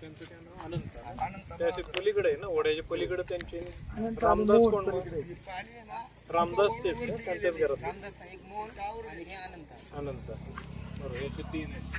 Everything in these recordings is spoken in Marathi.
त्यांचं काय नाव अनंत आहे. अनंत ते असे पलीकडे आहे ना ओढ्याच्या पलीकडे त्यांचे अनंत रामदास कोण पलीकडे. पाणी आहे ना रामदास तेच ना, त्यांच्याच घरात रामदास नाही एक मोहन गावर आणि हे अनंत अनंत बरोबर याचे तीन आहे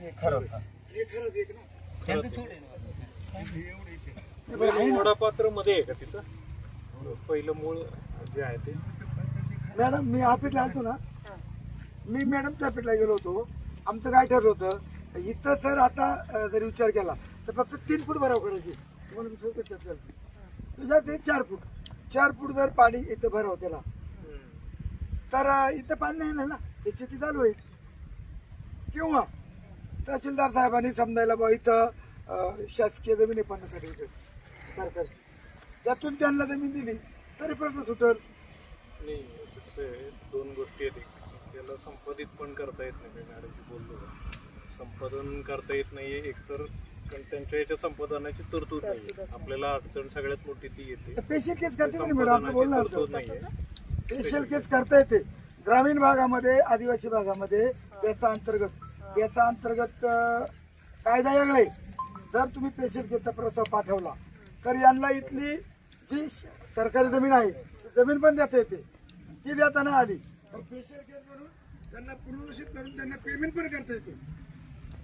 हे खरं हे खरंच एक ना. त्यांचं थोडे एवढे इथे. ओढापात्रमध्ये आहे का तिथं? पहिलं मूळ जे आहे ते. मॅडम मी ऑफिसला आलतो ना. मी मॅडमच्या ऑफिसला गेलो होतो. आमचं काय ठरलं होतं? इथं सर आता जरी जर विचार केला तर फक्त तीन फूट भराव करायची. तुम्हाला मी काही चर्चा तुझ्या ते चार फूट. चार फूट जर पाणी इथं भराव त्याला तर इथं पाणी नाही ना ना त्याची ती चालू होईल किंवा तहसीलदार साहेबांनी समजायला बा इथं शासकीय जमीन आहे पन्नासाठी इथं सरकारची त्यातून त्यांना जमीन दिली तरी प्रश्न सुटल. नाही याचं कसं आहे दोन गोष्टी आहेत त्याला संपादित पण करता येत नाही मी बोललो. संपादन करता येत नाहीये. एकतर कारण त्यांच्या याच्या संपादनाची तरतूद नाही आपल्याला अडचण सगळ्यात मोठी ती येते. स्पेशल केस करते म्हणे मॅडम आपण बोलणार संपादनाची होतो तरतूद नाहीये. स्पेशल केस करता येते. ग्रामीण भागामध्ये आदिवासी भागामध्ये त्याचा अंतर्गत याचा अंतर्गत अं, कायदा वेगळा आहे. जर तुम्ही स्पेशल केसचा प्रस्ताव पाठवला तर यांना इथली जी श- सरकारी जमीन आहे ती जमीन पण देता येते. ती देता नाही आली. तर स्पेशल केस म्हणून त्यांना पुनर्वसित करून त्यांना पेमेंट पण करता येते.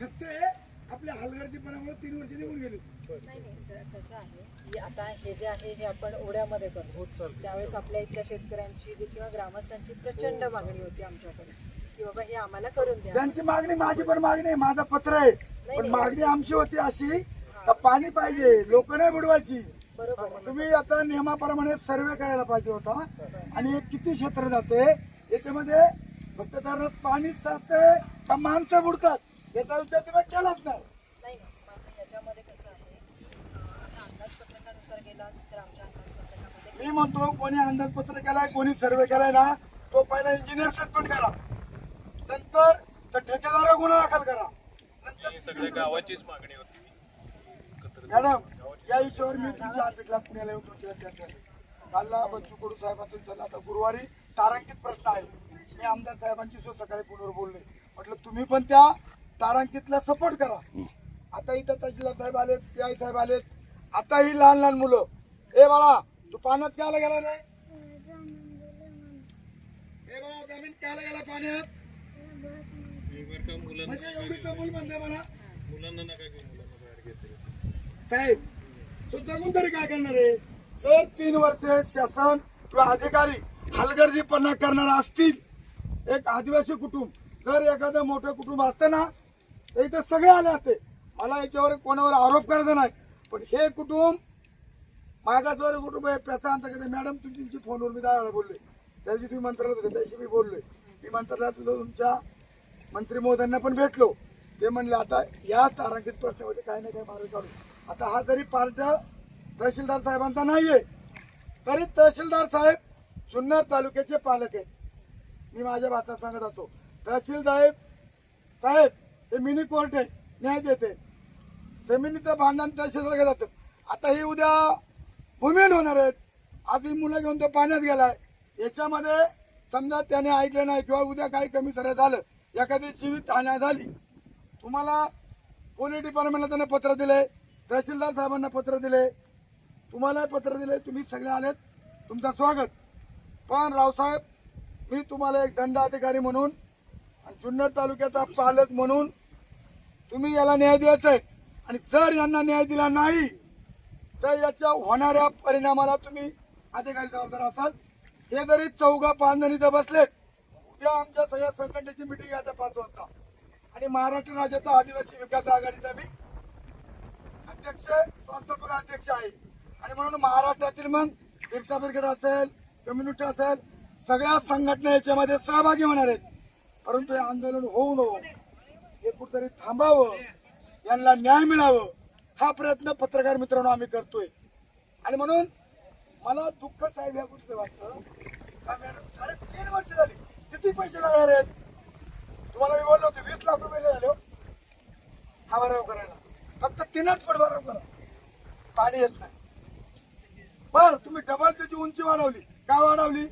फक्त हे आपल्या हलगर्जीपणामुळे तीन वर्ष निघून गेली. नाही नाही सर कसं आहे की आता हे जे आहे हे आपण ओढ्यामध्ये करतो. त्यावेळेस आपल्या इथल्या शेतकऱ्यांची किंवा ग्रामस्थांची प्रचंड मागणी होती आमच्याकडे. की बाबा हे आम्हाला करून द्या. त्यांची मागणी माझी पण मागणी आहे माझं पत्र आहे. पण मागणी आमची होती अशी का पाणी पाहिजे लोक नाही बुडवायची. बरोबर आहे. तुम्ही आता नियमाप्रमाणे सर्वे करायला पाहिजे होता. आणि हे किती क्षेत्र जाते याच्यामध्ये फक्त धरणात पाणीच जाते का माणसं बुडतात? याचा विचार तुम्ही केलाच नाही. नाही नाही. मात्र याच्यामध्ये कसं आहे अं, आता अंदाजपत्रकानुसार गेला तर आमच्या अंदाजपत्रकामध्ये मी म्हणतो कोणी अंदाजपत्र केलाय कोणी सर्वे केलाय ना तो पहिला इंजिनियर सस्पेंड करा. नंतर तर ठेकेदार गुन्हा दाखल करा. नंतर ही सगळ्या गावाचीच मागणी होती. एकत्र मॅडम या विषयावर मी तुमच्या ऑफिसला पुण्याला येऊन तुमच्या चर्चा बच्चू कडू साहेबांचं झालं आता गुरुवारी तारांकित प्रश्न आहे. मी आमदार साहेबांची सो सकाळी फोनवर बोलले. म्हटलं तुम्ही पण त्या तारांकितला सपोर्ट करा. आता इथं तहसीलदार साहेब आलेत पी आय साहेब आलेत. आता ही लहान लहान मुलं. ए बाळा तू पाण्यात कायला गेला रे ए बाळा जमीन कायला गेला पाण्यात? म्हणजे एवढीच मूल म्हणते मला. मुलांना नका साहेब तो जगून तरी काय करणार आहे? जर तीन वर्ष शासन किंवा अधिकारी हलगर्जीपणा करणार असतील एक आदिवासी कुटुंब जर एखादं मोठं कुटुंब असतं ना इथं सगळे आले असते मला याच्यावर कोणावर आरोप करायचा नाही. पण हे कुटुंब मागासवर कुटुंब आहे त्याचा कधी मॅडम तुमची फोनवर मी दहा वेळा बोलले त्याची तुम्ही मंत्रालयात होते त्याशी मी बोललोय. मी मंत्रालयात सुद्धा तुमच्या मंत्री महोदयांना पण भेटलो. ते म्हणले आता या तारांकित प्रश्नामध्ये काही ना काही मार्ग काढू. आता हा जरी पार्ट तहसीलदार साहेबांचा नाहीये तरी तहसीलदार साहेब जुन्नर तालुक्याचे पालक आहेत. मी माझ्या भाषा सांगत असतो. तहसीलदार साहेब हे मिनी कोर्ट आहे न्याय देते. जमिनीचं भांडण तहसीलदार जातं. आता ही उद्या भूमिहीन होणार आहेत. आज ही मुलं घेऊन तो पाण्यात गेलाय. याच्यामध्ये समजा त्याने ऐकलं नाही किंवा उद्या काही कमी सर झालं एखादी जीवित हानी झाली. तुम्हाला पोलीस डिपार्टमेंटला त्याने पत्र दिले तहसीलदार साहेबांना पत्र दिले तुम्हाला पत्र दिले तुम्ही सगळे आलेत. तुमचं स्वागत. पण रावसाहेब मी तुम्हाला एक दंड अधिकारी म्हणून जुन्नर तालुक्याचा पालक म्हणून तुम्ही याला न्याय द्यायचा आहे आणि जर यांना न्याय दिला नाही तर याच्या होणाऱ्या परिणामाला तुम्ही अधिकारी जबाबदार असाल. हे जरी चौघा पाच जण इथं बसलेत उद्या आमच्या सगळ्या संघटनेची मिटिंग आता पाच वाजता. आणि महाराष्ट्र राज्याचा आदिवासी विकास आघाडीचा मी अध्यक्ष संस्थापक अध्यक्ष आहे. आणि म्हणून महाराष्ट्रातील मग बिरसा ब्रिगेड असेल कम्युनिटी असेल सगळ्या संघटना याच्यामध्ये सहभागी होणार आहेत. परंतु हे आंदोलन होऊ नये हे कुठतरी थांबावं. यांना न्याय मिळावं. हा प्रयत्न पत्रकार मित्रांनो आम्ही करतोय. आणि म्हणून मला दुःख साहेब या गोष्टी वाटतं. का मॅडम साडेतीन वर्ष झाली. किती पैसे लागणार आहेत? तुम्हाला मी बोललो होते वीस लाख रुपये झाले हो. हा. भराव करायला. फक्त तीनच फूट भराव करा. पाणी येत नाही. बर तुम्ही डबल त्याची उंची वाढवली. का वाढवली?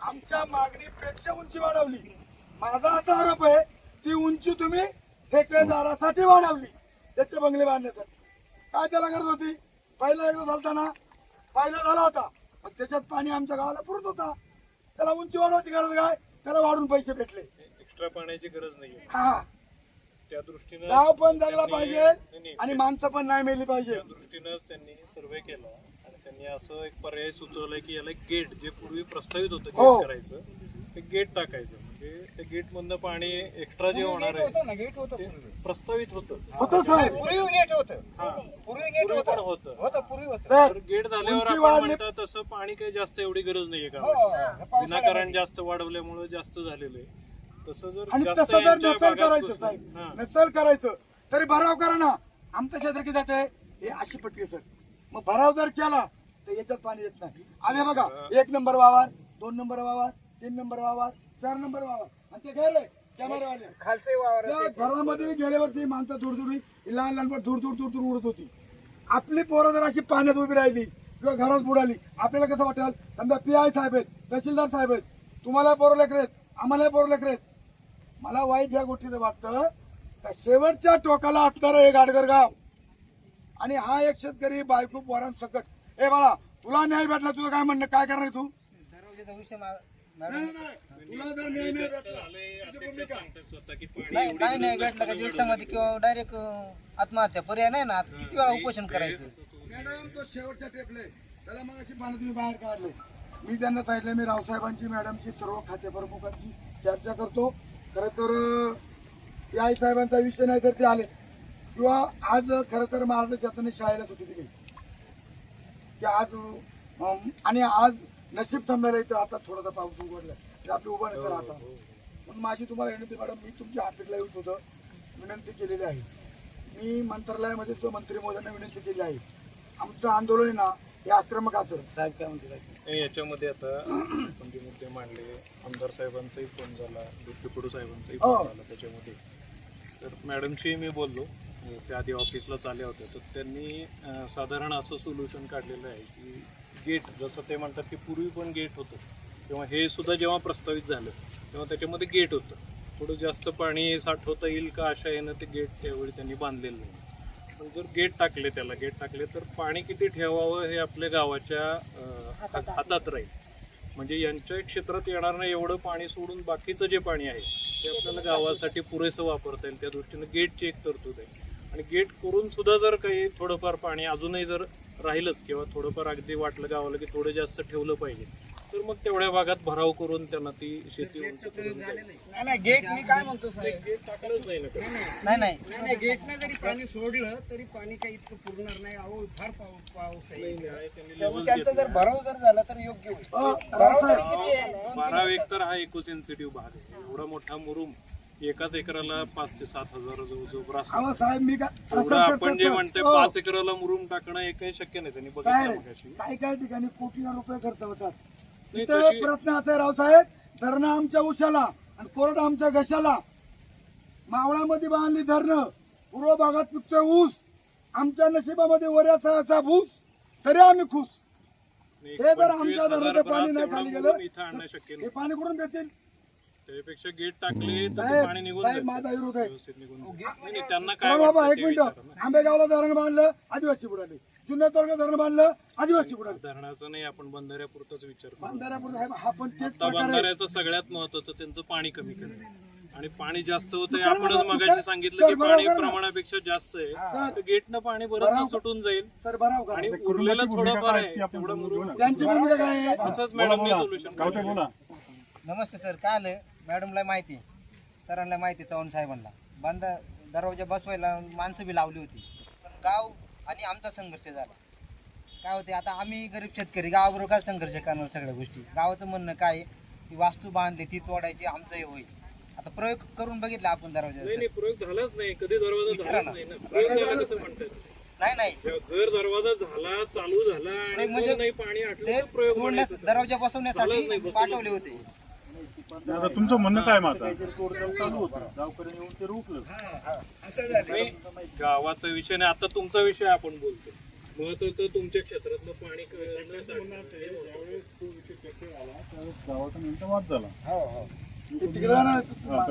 आमच्या मागणीपेक्षा उंची वाढवली. माझा असा आरोप आहे ती उंची तुम्ही ठेकेदारासाठी वाढवली त्याचे बंगले बांधण्यासाठी. काय त्याला गरज होती? पहिला एकदा झालताना पहिला झाला होता पण त्याच्यात पाणी आमच्या गावाला पुरत होता. त्याला उंची वाढवायची गरज काय? त्याला वाढून पैसे भेटले. एक्स्ट्रा पाण्याची गरज नाहीये हा. त्या दृष्टीनं गाव पण जगला पाहिजे नाही, नाही. आणि माणसं पण नाही मेली पाहिजे. दृष्टीनंच त्यांनी सर्वे केला. आणि त्यांनी असं एक पर्याय सुचवलाय की याला गेट जे पूर्वी प्रस्तावित होतं हो. गेट करायचं ते गेट टाकायचं. म्हणजे त्या गेट मधनं पाणी एक्स्ट्रा जे होणार आहे होतं ना गेट होतं ते पूर्वी. प्रस्तावित होतं. होतं साहेब. पूर्वी गेट होतं. हा. पूर्वी गेट पूर्वी पण होतं. होतं. होतं पूर्वी होतं. तर गेट झाल्यावर उंची आपण वाढली- म्हणता तसं पाणी काही जास्त एवढी गरज नाहीये हो, का हे विनाकारण जास्त वाढवल्यामुळे जास्त झालेलं आहे. तसं जर आणि जास्त तसं जर यांच्या नसल भागात करायचं घुसलं- साहेब. नसल करायचं तरी भराव करा ना. आमचं क्षेत्र किती जाते हे अशी पट्टी आहे, सर मग भराव जर केला तर याच्यात पाणी येत नाही. आले बघा एक नंबर वावर दोन नंबर वावर तीन नंबर वावर चार नंबर वावर. आणि ते घर आहे कॅमेरावाले खालचे वावर त्या घरामध्ये गेल्या वर्षी माणसं दूर दूर लहान लहान पोरं दूर दूर दूर दूर उडत होती. आपली पोरं जर अशी पाण्यात उभी राहिली किंवा घरात बुडाली आपल्याला कसं वाटेल? समजा पी आय साहेब आहेत तहसीलदार साहेब आहेत तुम्हाला पोरं लेकर आहेत आम्हाला पोरं लेकर आहेत. मला वाईट या गोष्टीचं वाटतं का शेवटच्या टोकाला असणारं हे गाडगर गाव आणि हा एक शेतकरी बायको पोरां सकट ए बाळा तुला न्याय भेटला तुझं काय म्हणणं काय करणार तू? दरवाजाचा विषय मा- नाही, नाही. तुला जर न्याय नाही भेटला तुझी भूमिका. नाही भेटलं का दिवसामध्ये किंवा डायरेक्ट आत्महत्या? पर्याय नाही ना. आता किती वेळा उपोषण करायचं? मॅडम तो शेवटच्या टेपले. त्याला मग अशी पानं तुम्ही बाहेर काढले. मी त्यांना सांगितलं मी रावसाहेबांची मॅडमची सर्व खाते प्रमुखांची चर्चा करतो. खरं तर आई साहेबांचा विषय नाही तर ते आले. किंवा आज खरं तर महाराष्ट्र शासनाने शाळेला सुट्टी दिली. की आज आणि आज नशीब थांबलेलं इथं. आता थोडासा पाऊस उघडला ते आपलं उभं नाही तर आता. म्हणून माझी तुम्हाला विनंती मॅडम मी तुमच्या ऑफिसला येत होतं विनंती केलेली आहे. मी मंत्रालयामध्ये तो मंत्री महोदयांना विनंती केली आहे आमचं आंदोलन आहे ना हे आक्रमक असेल साहेब काय म्हणते नाही, याच्यामध्ये आता आपण जे मुद्दे मांडले? आमदार साहेबांचाही फोन झाला दुधपिकडू साहेबांचाही हो. फोन झाला त्याच्यामध्ये. तर मॅडमशी मी बोललो. त्या आधी ऑफिसलाच आल्या होत्या तर त्यांनी अं, साधारण असं सोल्युशन काढलेलं आहे की गेट जसं ते म्हणतात की पूर्वी पण गेट होतं. किंवा हे सुद्धा जेव्हा प्रस्तावित झालं तेव्हा त्याच्यामध्ये गेट होतं. थोडं जास्त पाणी साठवता येईल का अशा यानं ते गेट त्यावेळी त्यांनी बांधलेलं नाही. पण जर गेट टाकले त्याला गेट टाकले तर पाणी किती ठेवावं हे आपल्या गावाच्या. हातात राहील. म्हणजे यांच्या क्षेत्रात येणार नाही एवढं पाणी सोडून बाकीचं जे पाणी आहे ते आपल्याला गावासाठी पुरेसं वापरता येईल. त्या दृष्टीनं गेटची एक तरतूद आहे. आणि गेट करून सुद्धा जर काही थोडंफार पाणी अजूनही जर राहिलंच किंवा थोडंफार अगदी वाटलं गावाला की थोडं जास्त ठेवलं पाहिजे. तर मग तेवढ्या भागात भराव करून त्यांना ती शेती. नाही नाही गेट मी काय म्हणतो साहेब? गेट टाकलंच नाही ना. नाही नाही. नाही नाही. गेटने जरी पाणी सोडलं तरी पाणी काही इतकं पुरणार नाही. अहो फार पाऊस आहे. त्यांचा जर भराव जर झाला तर योग्य होईल. अ, भराव तरी रावसाहेब, किती आहे? बारा एकर हा इको सेन्सिटिव्ह भाग आहे. एवढा मोठा मुरुम एकाच एकराला पाच ते सात हजार जवळजवळ असतो अहो साहेब मी काय एवढं असं- असं- आपण जे असं- म्हणतोय हो. पाच एकराला मुरुम टाकणं हे काही शक्य नाही त्यांनी बघितलं मगाशी. काही काही ठिकाणी कोटीला रुपये खर्च होतात. नाही, इथं तशी- प्रश्न असा आहे रावसाहेब धरणं आमच्या उशाला आणि कोरड आमच्या घशाला. मावळामध्ये बांधली धरणं पूर्व भागात पिकतोय ऊस. आमच्या नशिबामध्ये वऱ्याचा असा भूस तरी आम्ही खुश नाही, हे जर आमच्या हजार धरणाचं पाणी ब्रास नाही एवढं खाली मुरुम गेलं इथं आणणं शक्य हे पाणी कुठून देतील? त्यापेक्षा गेट टाकले तर ते साहेब पाणी निघून साहेब जातं. माझा विरोध आहे. व्यवस्थित निघून जातं. नाही, नाही, त्यांना काय चला बाबा वाटतं एक ते मिनिट. विचारा ना. आंबेगावला धरण बांधलं आदिवासी बुडाले. जुन्या तर्ग धरण बांधलं आदिवासी बुडाले. धरणाचं नाही आपण बंधाऱ्यापुरतच विचार साहेब हा पण तेच आता प्रकार आहे. बंधाऱ्याचं सगळ्यात महत्वाचं त्यांचं पाणी कमी करणं. आणि पाणी जास्त होतंय तुकाराम आपणच मगाशी तुकाराम- सांगितलं की पाणी ना. प्रमाणापेक्षा जास्त आहे. तर गेटनं पाणी बरोबर. सुटून जाईल. सर बराव करा. आणि उरलेलं थोडंफार आहे तेवढं मुरुम त्यांची भूमिका काय आहे? असंच मॅडमने सोल्युशन नमस्ते सर. काय आलं? मॅडमला माहिती सरांना माहिती चव्हाण साहेबांना. बंद दरवाजा बसवायला माणसं बी लावली होती. पण गाव आणि आमचा संघर्ष झाला. काय होते आता आम्ही गरीब शेतकरी गावाबरोबर काय संघर्ष करणार सगळ्या गोष्टी? गावाचं म्हणणं काय की वास्तू बांधली ती तोडायची आमचं हे होईल. आता प्रयोग करून बघितला आपण दरवाजा. नाही प्रयोग झालाच नाही. कधी दरवाजा झालाच. नाही झाला नाही नाही जर दरवाजा झाला चालू झाला म्हणजे नाही पाणी ते. दरवाजा बसवण्यासाठी पाठवले होते. आता तुमचं म्हणणं काय मग आता? नाही, गावाचा विषय नाही आता तुमचा विषय आपण बोलतो. महत्वाचं तुमच्या क्षेत्रातलं पाणी गावाचा नेमका वाद झाला. हो हो. हा,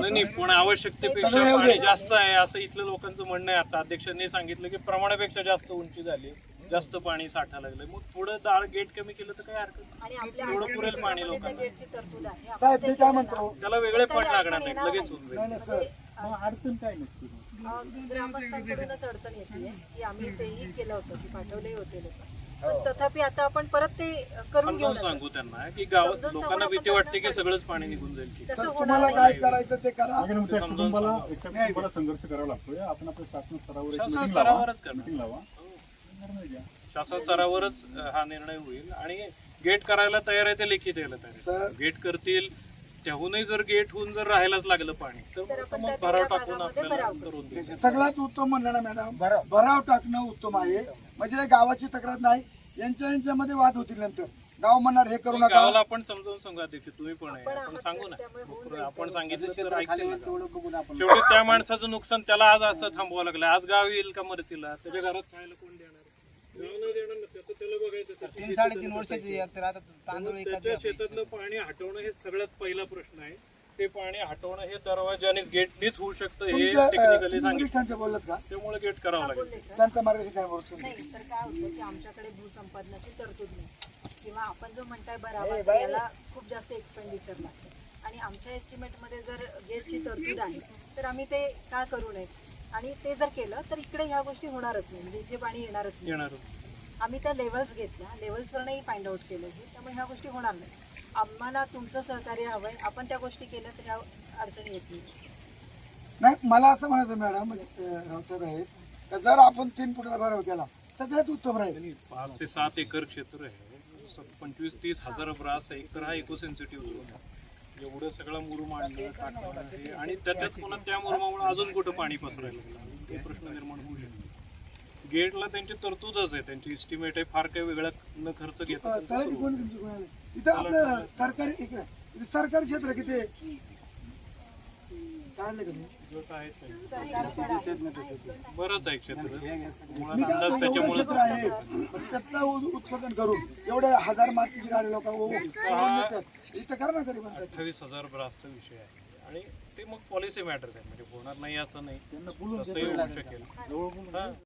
नाही आता. पण आवश्यकतेपेक्षा सगळे येऊ दे. पाणी जास्त आहे असं इथलं लोकांचं म्हणणं आहे. आता अध्यक्षांनी सांगितलं की प्रमाणापेक्षा जास्त उंची झाली. जास्त पाणी साठा लागलं मग थोडं दाळ गेट कमी केलं तर काय हरकत नाही. आणि आपल्या तेवढं पुरेल पाणी त्या लोकांना. गेटची तरतूद आहे. आपण साहेब ते मी काय केलं ना, म्हणतो त्याला वेगळे पण लागणार नाही लगेच होऊन नाही जाईल. नाही सर. मग अडचण काय नसते मग. अं, ग्रामस्थांकडूनच अडचण येते. की आम्ही तेही केलं होतं की पाठवले होते लोक. पण तथापि आता आपण परत ते अं, करून घेऊ समजावून ना सांगू त्यांना की गावात समजावून लोकांना भीती आपण वाटते की त्यांना सगळंच पाणी निघून जाईल की. तसं सर होणार तुम्हाला नाही. काय करायचं ते करा. मागे मग त्या समजावून कुटुंबाला सांगा. एका कुटुंबाला संघर्ष करावा लागतोय. आपण आपल्या शासन स्तरावर एक शासन meeting लावा. स्तरावरच करणार. meeting लावा. निर्णय घ्या. शासन स्तरावरच हा निर्णय होईल आणि गेट करायला तयार आहे ते लेखी द्यायला तयार. आहे. गेट करतील त्याहूनही जर गेट होऊन जर राहायलाच लागलं पाणी तर मग भराव टाकून आपल्याला भराव करून द्यायचं सगळ्यात उत्तम म्हणलं ना मॅडम बरं. भराव टाकणं उत्तम आहे. म्हणजे गावाची तक्रार नाही यांच्या यांच्यामध्ये वाद होतील नंतर. गाव म्हणणार हे करू नका. गावाला आपण समजावून सांगू अध्यक्ष तुम्ही पण आहे. आपण सांगू ना. आपण ते. सांगितलं तर शेवटी त्या माणसाचं नुकसान त्याला आज असं थांबवावं लागलं. आज गाव येईल का मदतीला त्याच्या घरात खायला कोण देणार गाव नाही देणार बघायचं त्याची तीन साडेतीन वर्षाची बघायची. आहे, तर आता तांदूळ एखाद त्याच्या शेतातलं पाणी हटवणं हे सगळ्यात पहिला प्रश्न आहे. ते पाणी हटवणं हे दरवाजाने गेटनीच होऊ शकतं हे तुमच्या टेक्निकली तुम्ही सांगितलं. वरिष्ठांच्या बोलत का? त्यामुळे गेट करावं लागेल. बोलले सर त्यांचा मार्गदर्शन काय बोलतो नाही तर काय होतं की आमच्याकडे भूसंपादनाची तरतूद नाही. किंवा आपण जो म्हणताय तर याला खूप जास्त एक्सपेंडिचर लागतं. आणि आमच्या एस्टिमेटमध्ये जर गेटची तरतूद आहे तर आम्ही ते का करू नये? आणि ते जर केलं तर इकडे ह्या गोष्टी होणारच नाही. म्हणजे इथे पाणी येणारच नाही. येणार आम्ही त्या लेवल्स घेतल्या. लेवल्सवरनंही फाइंड आउट केलं हे. त्यामुळे ह्या गोष्टी होणार नाही. आम्हाला तुमचं सहकार्य हवं आहे आपण त्या गोष्टी केल्या तर ह्या अडचणी येत नाही. नाही मला असं म्हणायचं मॅडम म्हणजे, रावसाहेब तर जर आपण तीन फुटाचा भराव केला सगळ्यात उत्तम राहील. आणि पाच ते सात एकर क्षेत्र आहे. पंचवीस तीस हजार ब्रास आहे तर हा इको सेन्सिटिव्ह झोन आहे. एवढं सगळं मुरुम आणणं टाकणं हे. आणि त्याच्यात पुन्हा त्या मुरुमामुळे अजून कुठं पाणी पसरायला लागलं? ते प्रश्न निर्माण होऊ शकतो. गेटला त्यांची तरतूदच आहे. त्यांची इस्टिमेट आहे फार काही वेगळा न खर्च घेता त्यांचं तळाची सुरू कोण तुमची कोण आली? इथं आपलं सरकारी इकडे इथं सरकारी क्षेत्र किती? आहे? काढलं का तुम्ही? आहे. बरंच आहे क्षेत्र. मुळात मी काय अंदाज म्हणतो, एवढं त्याच्यामुळे क्षेत्र आहे. पण त्याचं करून एवढे हजार मातीची गाडी लोक इथं करा ना गरीबांसाठी अठ्ठावीस हजार ब्रासचा विषय आहे. आणि ते मग पॉलिसी मॅटर आहे. म्हणजे होणार नाही असं नाही. त्यांना बोलून तसंही होऊ शकेल. जवळ बोलून हा.